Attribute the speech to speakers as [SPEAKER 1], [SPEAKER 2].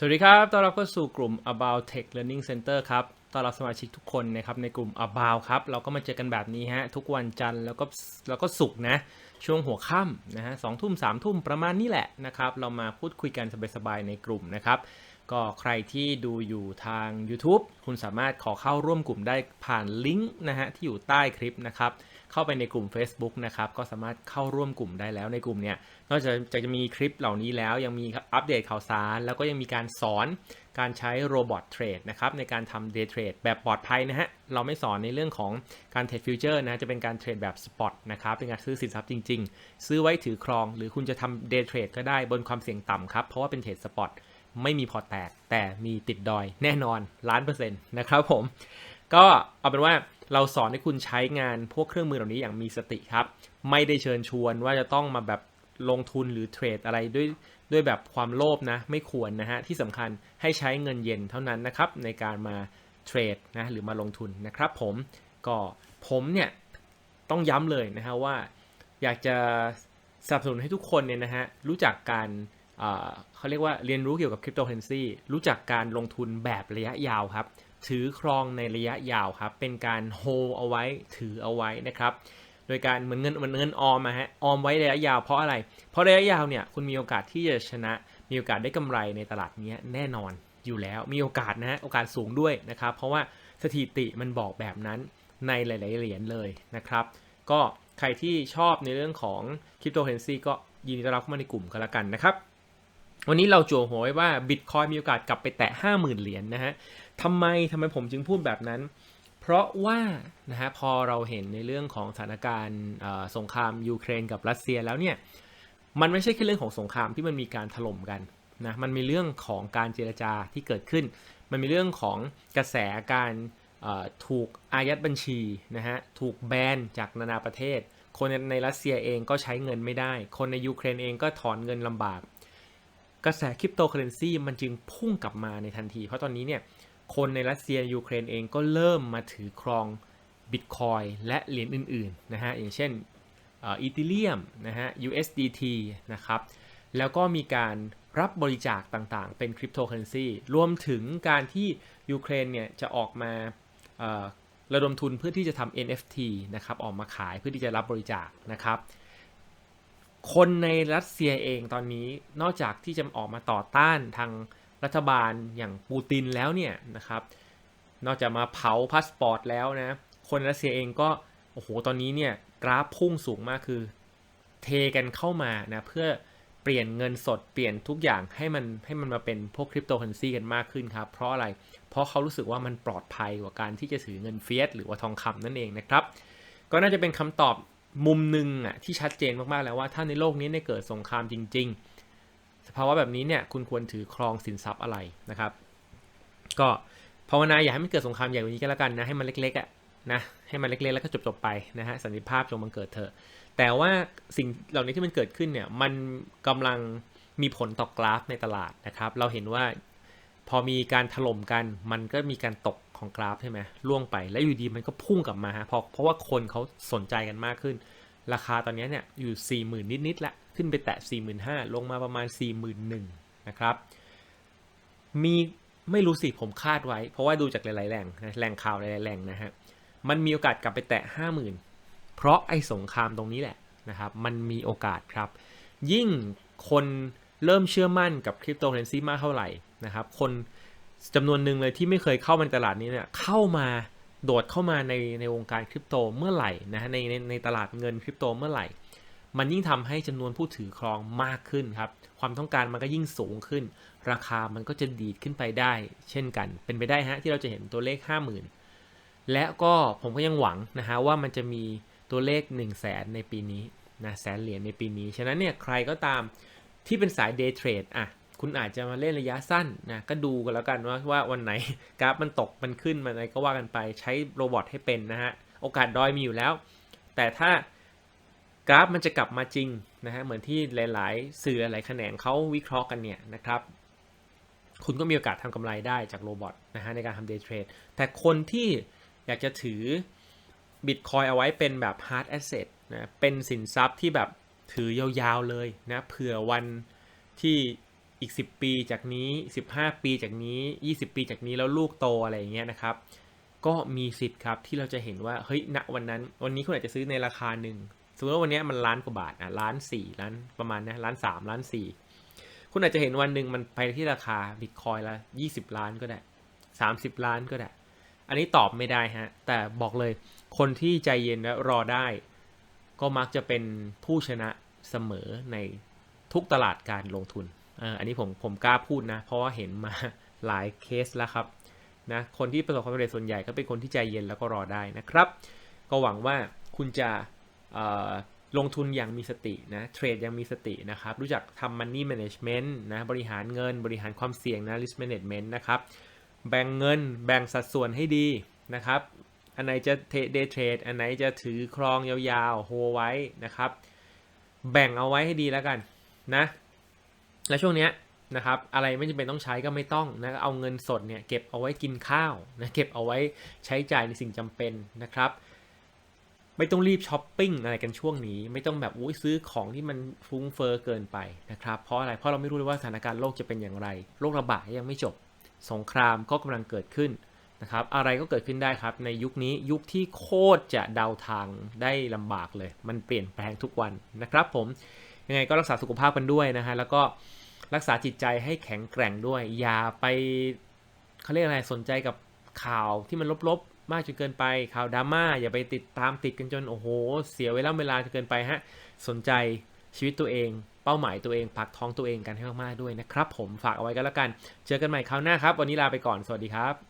[SPEAKER 1] สวัสดีครับ ต้อนรับเข้าสู่กลุ่ม About Tech Learning Center ครับ ต้อนรับสมาชิกทุกคนนะครับในกลุ่ม About ครับ เราก็มาเจอกันแบบนี้ฮะ ทุกวันจันทร์แล้วก็แล้วก็ศุกร์นะ ช่วงหัวค่ำนะฮะสองทุ่มสามทุ่มประมาณนี้แหละนะครับ เรามาพูดคุยกันสบายๆในกลุ่มนะครับ ก็ใครที่ดูอยู่ทาง YouTube คุณสามารถขอเข้าร่วมกลุ่มได้ผ่านลิงก์นะฮะที่อยู่ใต้คลิปนะครับ เข้าไปในกลุ่ม Facebook นะครับก็สามารถเข้าร่วมกลุ่มได้แล้วในกลุ่มเนี่ยนอกจากจะจะมีคลิปเหล่านี้แล้วยังมีอัปเดตข่าวสาร แล้วก็ยังมีการสอนการใช้โรบอทเทรดนะครับในการทำเดย์เทรดแบบปลอดภัยนะฮะเราไม่สอนในเรื่องของการเทรดฟิวเจอร์นะจะเป็นการเทรดแบบสปอตนะครับเป็นการซื้อสินทรัพย์จริง ๆ ซื้อไว้ถือครอง หรือคุณจะทำเดย์เทรดก็ได้บนความเสี่ยงต่ำครับเพราะว่าเป็นเทรดสปอต ไม่มีพอแตกแต่มีติดดอยแน่นอนล้านเปอร์เซ็นต์นะครับผม ก็เอาเป็นว่าเราสอนให้คุณใช้งานพวกเครื่องมือเหล่านี้อย่างมีสติครับ ไม่ได้เชิญชวนว่าจะต้องมาแบบลงทุนหรือเทรดอะไรด้วยด้วยแบบความโลภนะไม่ควรนะฮะที่สำคัญให้ใช้เงินเย็นเท่านั้นนะครับในการมาเทรดนะหรือมาลงทุนนะครับผมก็ผมเนี่ยต้องย้ำเลยนะฮะว่าอยากจะสนับสนุนให้ทุกคนเนี่ยนะฮะรู้จักการ เขาเรียกว่าเรียนรู้เกี่ยวกับคริปโตเคอเรนซีรู้จักการลงทุนแบบระยะยาวครับ ถือครองในระยะยาวครับ เป็นการโฮเอาไว้ถือเอาไว้นะครับ โดยการเหมือนเงินเหมือนเงินออมอะฮะออมไว้ระยะยาวเพราะอะไร เพราะระยะยาวเนี่ยคุณมีโอกาสที่จะชนะมีโอกาสได้กำไรในตลาดนี้แน่นอนอยู่แล้วมีโอกาสนะฮะโอกาสสูงด้วยนะครับ เพราะว่าสถิติมันบอกแบบนั้นในหลาย ๆ เหรียญเลยนะครับ ก็ใครที่ชอบในเรื่องของคริปโตเคอเรนซีก็ยินดีต้อนรับเข้ามาในกลุ่มกันละกันนะครับ วันนี้เราจั่วหัวไว้ว่าบิตคอยมีโอกาสกลับไปแตะ 50,000 เหรียญนะฮะทำไมทำไมผมจึงพูดแบบนั้น เพราะว่านะฮะพอเราเห็นในเรื่องของสถานการณ์สงครามยูเครนกับรัสเซียแล้วเนี่ยมันไม่ใช่แค่เรื่องของสงครามที่มันมีการถล่มกันนะมันมีเรื่องของการเจรจาที่เกิดขึ้น มันมีเรื่องของกระแสการถูกอายัดบัญชีนะฮะถูกแบนจากนานาประเทศ คนในรัสเซียเองก็ใช้เงินไม่ได้ คนในยูเครนเองก็ถอนเงินลำบาก กระแสคริปโตเคอเรนซีมันจึงพุ่งกลับมาในทันที เพราะตอนนี้เนี่ยคนในรัสเซียยูเครนเองก็เริ่มมาถือครองบิตคอยและเหรียญอื่นๆนะฮะอย่างเช่นอีทีเรียมนะฮะ USDT นะครับแล้วก็มีการรับบริจาคต่างๆ เป็นคริปโตเคอเรนซีรวมถึงการที่ยูเครนเนี่ยจะออกมาระดมทุนเพื่อที่จะทำ NFT นะครับออกมาขายเพื่อที่จะรับบริจาคนะครับ คนในรัสเซียเองตอนนี้นอกจากที่จะออกมาต่อต้านทางรัฐบาลอย่างปูตินแล้วเนี่ยนะครับ นอกจากมาเผาพาสปอร์ตแล้วนะ คนรัสเซียเองก็โอ้โหตอนนี้เนี่ยกราฟพุ่งสูงมากคือเทกันเข้ามานะเพื่อเปลี่ยนเงินสดเปลี่ยนทุกอย่างให้มันให้มันมาเป็นพวกคริปโตเคอเรนซีกันมากขึ้นครับ เพราะอะไร เพราะเขารู้สึกว่ามันปลอดภัยกว่าการที่จะถือเงินเฟียสหรือว่าทองคำนั่นเองนะครับ ก็น่าจะเป็นคำตอบ มุมหนึ่งอะที่ชัดเจนมากๆแล้วว่าถ้าในโลกนี้เนี่ยเกิดสงครามจริง ๆ สภาวะแบบนี้เนี่ยคุณควรถือครองสินทรัพย์อะไรนะครับ ก็ภาวนาอย่าให้มันเกิดสงครามใหญ่กว่านี้ก็แล้วกันนะให้มันเล็กๆอะนะให้มันเล็กๆแล้วก็จบๆไปนะฮะสันติภาพจงบังเกิดเถอะแต่ว่าสิ่งเหล่านี้ที่มันเกิดขึ้นเนี่ยมันกำลังมีผลต่อกราฟในตลาดนะครับ เราเห็นว่าพอมีการถล่มกันมันก็มีการตก ของกราฟใช่ไหมล่วงไปแล้วอยู่ดีมันก็พุ่งกลับมาฮะเพราะเพราะว่าคนเขาสนใจกันมากขึ้น ราคาตอนนี้เนี่ยอยู่ 4 0,000 นิดๆละขึ้นไปแตะ 45,000ลงมาประมาณ 41,000นะครับ มีไม่รู้สิผมคาดไว้ เพราะว่าดูจากหลายๆแหล่งนะแหล่งข่าวหลายๆแหล่งนะฮะมันมีโอกาสกลับไปแตะ 50,000 เพราะไอ้สงครามตรงนี้แหละนะครับมันมีโอกาสครับ ยิ่งคนเริ่มเชื่อมั่นกับคริปโตเคอเรนซีมากเท่าไหร่นะครับคน จำนวนหนึ่งเลยที่ไม่เคยเข้ามาในตลาดนี้เนี่ยเข้ามาโดดเข้ามาในในวงการคริปโตเมื่อไหร่นะฮะในในในตลาดเงินคริปโตเมื่อไหร่ มันยิ่งทำให้จำนวนผู้ถือครองมากขึ้นครับความต้องการมันก็ยิ่งสูงขึ้น ราคามันก็จะดีดขึ้นไปได้ เช่นกันเป็นไปได้ฮะที่เราจะเห็นตัวเลข 50,000 และก็ผมก็ยังหวังนะฮะว่ามันจะมีตัวเลข 1 0 0 0 0แสนในปีนี้นะแสนเหรียญในปีนี้ ฉะนั้นเนี่ยใครก็ตามที่เป็นสายเดย์เทรดอะ คุณอาจจะมาเล่นระยะสั้นนะก็ดูกันแล้วกันว่าว่าวันไหนกราฟมันตกมันขึ้นมันอะไรก็ว่ากันไปใช้โรบอทให้เป็นนะฮะโอกาสดอยมีอยู่แล้ว แต่ถ้ากราฟมันจะกลับมาจริงนะฮะเหมือนที่หลาย ๆ สื่อหลายแขนงเขาวิเคราะห์กันเนี่ยนะครับคุณก็มีโอกาสทำกำไรได้จากโรบอทนะฮะในการทำเดย์เทรดแต่คนที่อยากจะถือบิตคอยเอาไว้เป็นแบบ hard asset นะเป็นสินทรัพย์ที่แบบถือยาว ๆ เลยนะเผื่อวันที่ อีก 10 ปีจากนี้ 15 ปีจากนี้ 20 ปีจากนี้แล้วลูกโตอะไรอย่างเงี้ยนะครับ ก็มีสิทธิ์ครับที่เราจะเห็นว่าเฮ้ยณวันนั้น วันนี้คุณอาจจะซื้อในราคาหนึ่งสมมติว่าวันนี้มันล้านกว่าบาทอะล้านสี่ล้านประมาณนะล้านสามล้านสี่คุณอาจจะเห็นวันหนึ่งมันไปที่ราคาบิตคอยละยี่สิบล้านก็ได้สามสิบล้านก็ได้ อันนี้ตอบไม่ได้ฮะ แต่บอกเลยคนที่ใจเย็นและรอได้ ก็มักจะเป็นผู้ชนะเสมอในทุกตลาดการลงทุน อันนี้ผมผมกล้าพูดนะ เพราะว่าเห็นมาหลายเคสแล้วครับนะคนที่ประสบความสำเร็จส่วนใหญ่ก็เป็นคนที่ใจเย็นแล้วก็รอได้นะครับ ก็หวังว่าคุณจะลงทุนอย่างมีสตินะเทรดอย่างมีสตินะครับ รู้จักทำ money management นะบริหารเงิน บริหารความเสี่ยงนะ risk management นะครับแบ่งเงินแบ่งสัดส่วนให้ดีนะครับ อันไหนจะเดย์เทรดอันไหนจะถือครองยาวๆโฮไว้นะครับ แบ่งเอาไว้ให้ดีแล้วกันนะ และช่วงเนี้ยนะครับอะไรไม่จำเป็นต้องใช้ก็ไม่ต้องนะเอาเงินสดเนี่ยเก็บเอาไว้กินข้าวนะเก็บเอาไว้ใช้จ่ายในสิ่งจำเป็นนะครับไม่ต้องรีบช้อปปิ้งอะไรกันช่วงนี้ไม่ต้องแบบอุ้ยซื้อของที่มันฟุ้งเฟอ้อเกินไปนะครับเพราะอะไรเพราะเราไม่รู้เลยว่าสถานการณ์โลกจะเป็นอย่างไรโรคระบาดยังไม่จบ สงครามก็กำลังเกิดขึ้นนะครับอะไรก็เกิดขึ้นได้ครับ ในยุคนี้ยุคที่โคตรจะเดาทางได้ลำบากเลย มันเปลี่ยนแปลงทุกวันนะครับ ผมยังไงก็รักษาสุขภาพกันด้วยนะฮะแล้วก็ รักษาจิตใจให้แข็งแกร่งด้วย อย่าไปเขาเรียกอะไรสนใจกับข่าวที่มันลบๆ มากจนเกินไปข่าวดราม่าอย่าไปติดตามติดกันจนโอ้โห เสียเวลาเวลาจนเกินไปฮะสนใจชีวิตตัวเองเป้าหมายตัวเองปักท้องตัวเองกันให้มากๆด้วยนะครับ ผมฝากเอาไว้กันแล้วกัน เจอกันใหม่คราวหน้าครับ วันนี้ลาไปก่อนสวัสดีครับ